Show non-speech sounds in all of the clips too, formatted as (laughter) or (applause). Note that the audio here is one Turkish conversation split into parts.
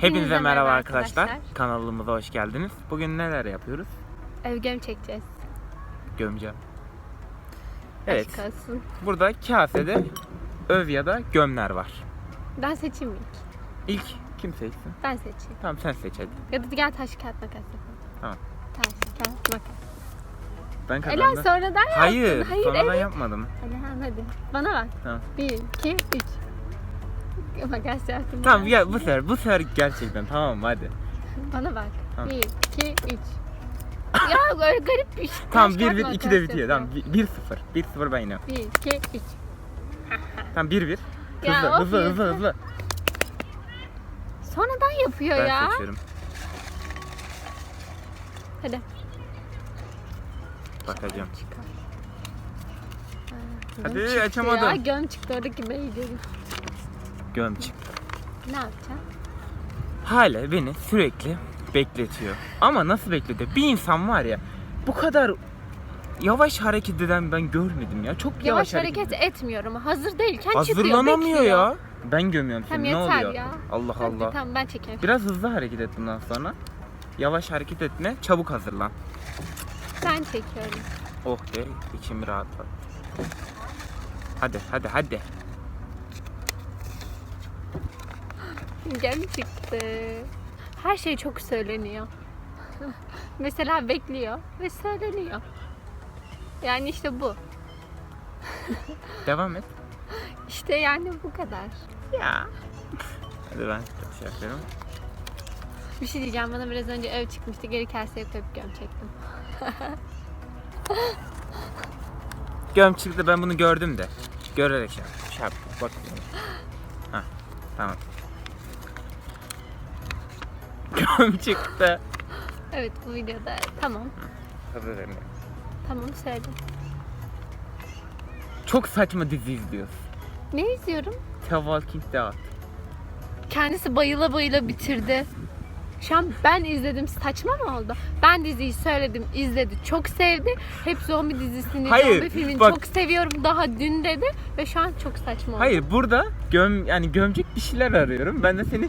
Hepinize merhaba arkadaşlar. Kanalımıza hoş geldiniz. Bugün neler yapıyoruz? Övgem çekeceğiz. Gömeceğim. Evet. Aşk olsun. Burada kasede öv ya da gömler var. Ben seçeyim ilk. İlk kim seçsin? Ben seçeyim. Tamam sen seç hadi. Ya da gel taş kağıt makas yapalım. Tamam. Taş kağıt makas. Ben Ela kazandım. sonradan yaptın. Hayır, Hayır sonradan evet. yapmadım. Hadi ha, hadi. Bana bak. Tamam. Bir, iki, üç. Makas yaptım. Tamam ben. ya bu sefer bu sefer gerçekten tamam mı? hadi. Bana bak. Tamam. Bir, iki, üç. ya böyle garip bir şey. Tamam Taş 1 kağıt 1 makas 2 de bitiyor. Tamam 1 0. 1 0 ben yine. Bir, iki, üç. Tamam 1 1. Ya, Hızlı of hızlı ya. hızlı hızlı. Sonradan yapıyor Ben ya. seçiyorum. Hadi. Bakacağım. Hadi, açamadım. Ya, göm çıktı oradaki beyleri. Göm çık. Ne yapacaksın? Hala beni sürekli bekletiyor. Ama nasıl bekletiyor? Bir insan var ya bu kadar yavaş hareket eden ben görmedim ya. Çok yavaş, Yavaş hareket etmiyorum. Hazır değilken çıkıyor. Hazırlanamıyor bekliyor. ya. Ben gömüyorum Tamam, seni. Ne yeter oluyor? ya. Allah Hadi, Allah. Tamam ben çekeyim. Biraz hızlı hareket et bundan sonra. Yavaş hareket etme, çabuk hazırlan. Ben çekiyorum. Oh de içim rahatladı. Hadi hadi hadi. (laughs) Gem çıktı. Her şey çok söyleniyor. (laughs) Mesela bekliyor ve söyleniyor. Yani işte bu. Devam et. (laughs) İşte yani bu kadar. Ya. Hadi ben şey yapıyorum. Bir şey diyeceğim bana biraz önce ev çıkmıştı. Geri kaseye koyup göm çektim. Göm çıktı ben bunu gördüm de. Görerek şey yaptım. Şey yaptım. Bak. (gasps) Hah, tamam. Göm çıktı. Evet bu videoda tamam. Hazır elim. Tamam söyle. Çok saçma dizi izliyoruz. Ne izliyorum? The Walking Dead. Kendisi bayıla bayıla bitirdi. Şu an ben izledim saçma mı oldu? Ben diziyi söyledim, izledi, çok sevdi. Hep zombi dizisini, Hayır, zombi filmini bak- çok seviyorum daha dün dedi ve şu an çok saçma oldu. Hayır burada göm yani gömecek bir şeyler arıyorum. Ben de seni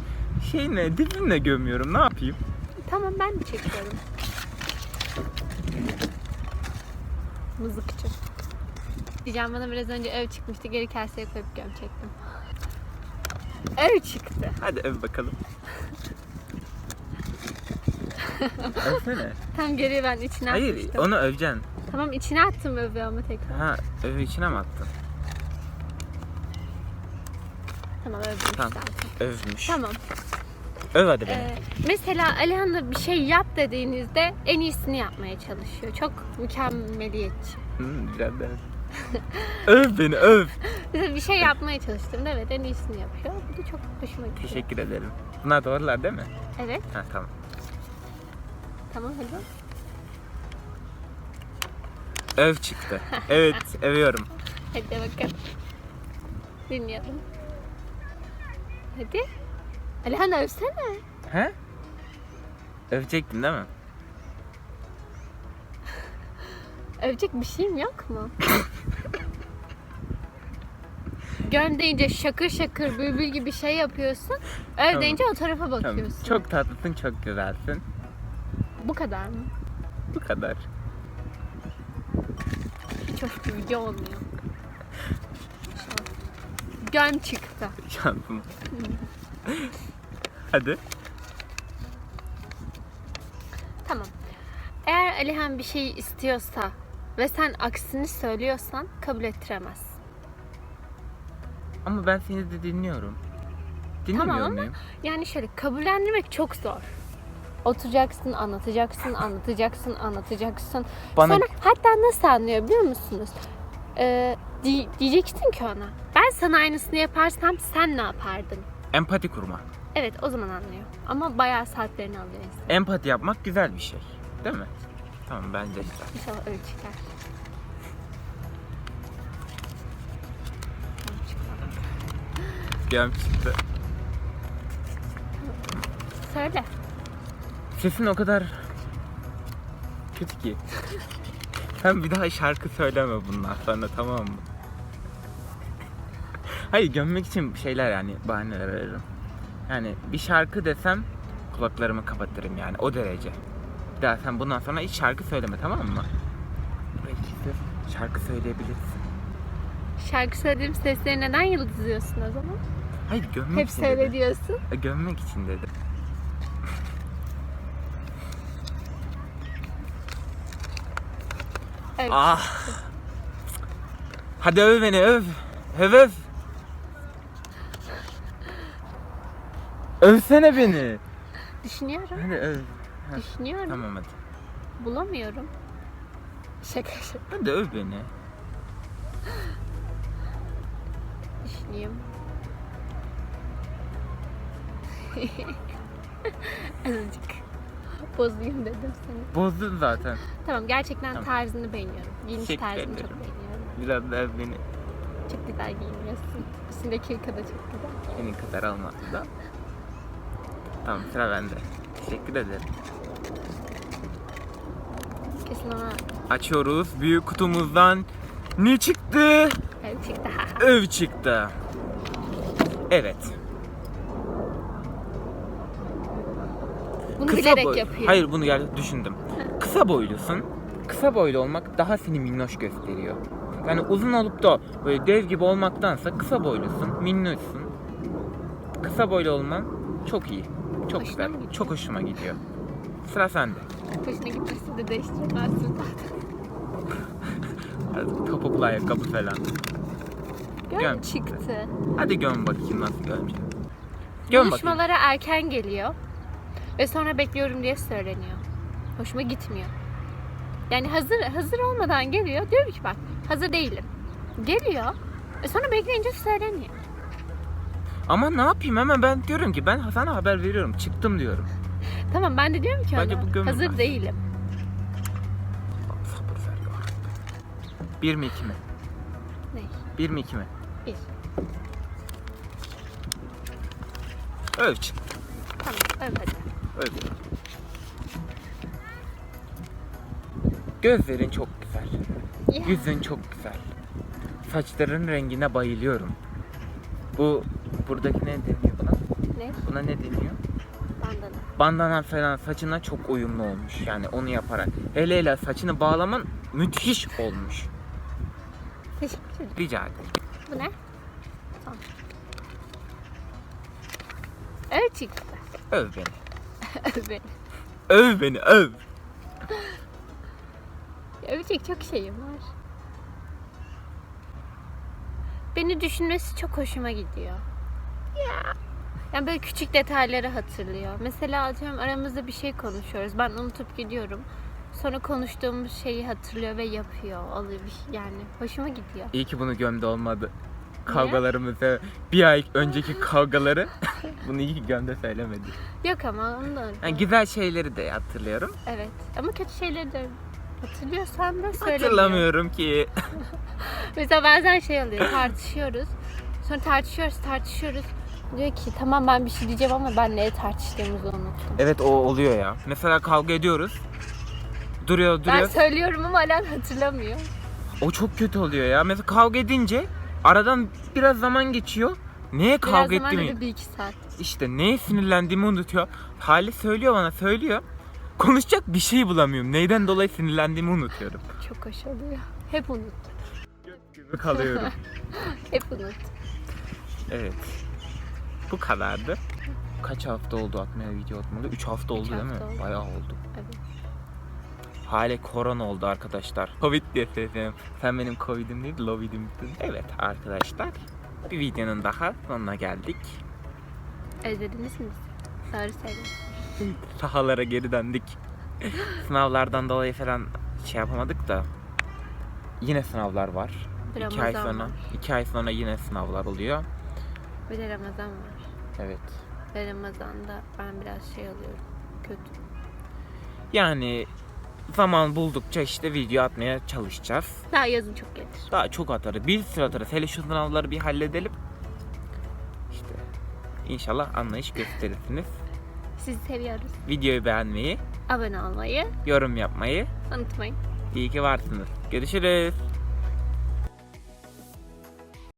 şeyle dizinle gömüyorum. Ne yapayım? Tamam ben de çekiyorum. Mızıkçı. Diyeceğim bana biraz önce ev çıkmıştı geri kaseye koyup göm çektim. Ev çıktı. Hadi öv bakalım. Övsene. Tam geri ben içine Hayır atmıştım. onu öveceksin. Tamam içine attım evi ama tekrar. Ha öv içine mi attın? Tamam övdüm Tamam. işte. Övmüş. Tamam. Öv hadi beni. Ee, mesela Alihan'la bir şey yap dediğinizde en iyisini yapmaya çalışıyor. Çok mükemmeliyetçi. Hmm, güzel de. (laughs) öv beni öv. (laughs) Bir şey yapmaya çalıştığımda evet en iyisini yapıyor. Bu da çok hoşuma gidiyor. Teşekkür ederim. Bunlar doğrular değil mi? Evet Ha tamam. Tamam hadi. Öv çıktı. Evet (laughs) övüyorum. Hadi bakalım. Dinleyelim. Hadi. Alihan övsene. He? Övecektin değil mi? (laughs) Övecek bir şeyim yok mu? (laughs) Göm deyince şakır şakır bülbül gibi şey yapıyorsun. Öv Tamam. deyince o tarafa bakıyorsun. Çok tatlısın, çok güzelsin. Bu kadar mı? Bu kadar. Hiç hoş bir video olmuyor. Göm çıktı. Şansım. (laughs) Hadi. Tamam. Eğer Alihan bir şey istiyorsa ve sen aksini söylüyorsan kabul ettiremez. Ama ben seni de dinliyorum. Dinlemiyor Tamam ama- muyum? Yani şöyle kabullendirmek çok zor. Oturacaksın, anlatacaksın, anlatacaksın, anlatacaksın. Bana- Sonra hatta nasıl anlıyor biliyor musunuz? Ee, di- diyeceksin ki ona. Ben sana aynısını yaparsam sen ne yapardın? Empati kurma. Evet o zaman anlıyor. Ama bayağı saatlerini alıyor insan. Empati yapmak güzel bir şey. Değil mi? Tamam bence de. İnşallah öyle çıkar. Göm çıktı. Söyle. Sesin o kadar kötü ki. Sen bir daha şarkı söyleme bundan sonra tamam mı? Hayır gömmek için şeyler yani bahaneler ararım. Yani bir şarkı desem kulaklarımı kapatırım yani o derece. Bir daha sen bundan sonra hiç şarkı söyleme tamam mı? Belki şarkı söyleyebilirsin. Şarkı söylediğim sesleri neden yıldızlıyorsun o zaman? Hayır gömmek Hep için söyle dedim. diyorsun. E, Gömmek için dedim. Evet. Ah. Hadi öv beni öv. Öv öv. Övsene beni. Düşünüyorum. Hadi öv. Düşünüyorum. Tamam hadi. Bulamıyorum. Şaka şaka. Hadi öv beni. Düşüneyim. (laughs) Azıcık. Bozayım dedim seni. Bozdun zaten. Tamam gerçekten Tamam. tarzını beğeniyorum. Giyiniş Teşekkür tarzını ederim. çok beğeniyorum. Biraz öv beni. Çok güzel giyiniyorsun. Üstündeki hırka da çok güzel. Senin kadar olmasa da. Tamam sıra bende. Teşekkür ederim. Kesin ona Açıyoruz. Büyük kutumuzdan ne çıktı? evet, çıktı. (laughs) Öv çıktı. Evet. Bunu Kısa bilerek boy- yapıyor. Hayır bunu gel düşündüm. (laughs) Kısa boylusun. Kısa boylu olmak daha seni minnoş gösteriyor. Yani uzun olup da böyle dev gibi olmaktansa kısa boylusun, minnoşsun. Kısa boylu olman çok iyi. Çok Hoşuna güzel. Çok hoşuma gidiyor. Sıra sende. Hoşuna gitmesi de değiştiremezsin (laughs) zaten. Topuklu ayakkabı falan. Göl Göm. çıktı. Hadi göm bakayım nasıl gömeceğim. Göm bakayım. Buluşmalara erken geliyor. Ve sonra bekliyorum diye söyleniyor. Hoşuma gitmiyor. Yani hazır hazır olmadan geliyor. Diyorum ki bak hazır değilim. Geliyor. E sonra bekleyince söyleniyor. Ama ne yapayım hemen ben diyorum ki ben sana haber veriyorum. Çıktım diyorum. Tamam ben de diyorum ki Bence ona bu gömülmez. hazır değilim. Sabır ver yarabbim. Bir mi iki mi? Ne? Bir mi iki mi? Bir. Öv çıktı. Tamam öyle hadi. Öv. Gözlerin çok güzel. Yüzün çok güzel. Saçların rengine bayılıyorum. Bu buradaki ne deniyor buna? Ne? Buna ne deniyor? Bandana. Bandana falan saçına çok uyumlu olmuş. Yani onu yaparak. Hele hele saçını bağlaman müthiş olmuş. Teşekkür ederim. Rica ederim. Bu ne? Tamam. Evet çıktı. Öv beni. Evet. Öv beni öv. Övecek çok şeyim var. Beni düşünmesi çok hoşuma gidiyor. Ya. Yani böyle küçük detayları hatırlıyor. Mesela atıyorum aramızda bir şey konuşuyoruz. Ben unutup gidiyorum. Sonra konuştuğumuz şeyi hatırlıyor ve yapıyor. Alıyor bir şey yani. Hoşuma gidiyor. İyi ki bunu gömde olmadı. Kavgalarımızı, bir ay önceki kavgaları (laughs) bunu iyi ki gömde söylemedi. Yok ama onu da Yani güzel şeyleri de hatırlıyorum. Evet. Ama kötü şeyleri de hatırlıyorsan da söylemiyor. Hatırlamıyorum ki. (laughs) Mesela bazen şey oluyor tartışıyoruz. Sonra tartışıyoruz tartışıyoruz. Diyor ki tamam ben bir şey diyeceğim ama ben neye tartıştığımızı unuttum. Evet o oluyor ya. Mesela kavga ediyoruz. Duruyor Ben duruyor. söylüyorum ama Alan hatırlamıyor. O çok kötü oluyor ya. Mesela kavga edince aradan biraz zaman geçiyor. Neye Biraz kavga zaman ettiğimi dedi bir iki saat. işte neye sinirlendiğimi unutuyor. Hali söylüyor bana söylüyor. Konuşacak bir şey bulamıyorum. Neyden dolayı sinirlendiğimi unutuyorum. Çok hoş oluyor. Hep unut. Gibi kalıyorum. (laughs) Hep unut. evet. Bu kadardı. Kaç hafta oldu atmaya video atmalı? 3 hafta oldu değil mi? hafta oldu. Bayağı oldu. Evet. Hale korona oldu arkadaşlar. Covid diye sesleniyorum. Sen benim Covid'im değil, Lovid'imsin. Evet arkadaşlar. Bir videonun daha sonuna geldik. Özlediniz mi? Doğru söyle. Sahalara geri döndük. Sınavlardan dolayı falan şey yapamadık da. Yine sınavlar var. Bir iki ay Ramazan sonra, var. iki ay sonra yine sınavlar oluyor. Bir de Ramazan var. Evet. Ve Ramazan'da ben biraz şey alıyorum. Kötü. Yani zaman buldukça işte video atmaya çalışacağız. Daha yazın çok gelir. Daha çok atarız. Bir sürü atarız. Hele şu sınavları bir halledelim. İşte inşallah anlayış gösterirsiniz. Sizi seviyoruz. Videoyu beğenmeyi, Abone olmayı yorum yapmayı unutmayın. iyi ki varsınız. Görüşürüz.